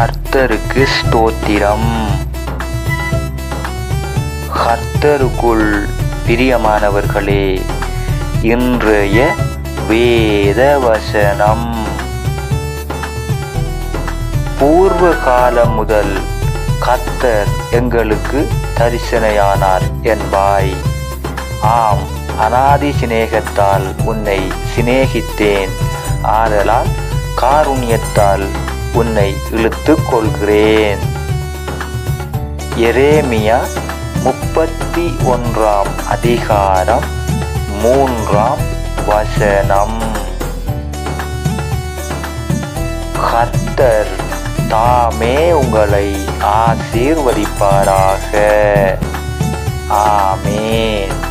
கர்த்தருக்கு ஸ்தோத்திரம். கர்த்தருக்குள் பிரியமானவர்களே இன்றைய வேத வசனம் பூர்வ காலம் முதல் கர்த்தர் எங்களுக்கு தரிசனையானார் என்பாய். ஆம் அனாதி சிநேகத்தால் உன்னை சிநேகித்தேன். ஆதலால் காருண்யத்தால் உன்னை இழுத்துக் கொள்கிறேன். எரேமியா முப்பத்தி ஒன்றாம் அதிகாரம் மூன்றாம் வசனம். கர்த்தர் தாமே உங்களை ஆசீர்வதிப்பாராக. ஆமேன்.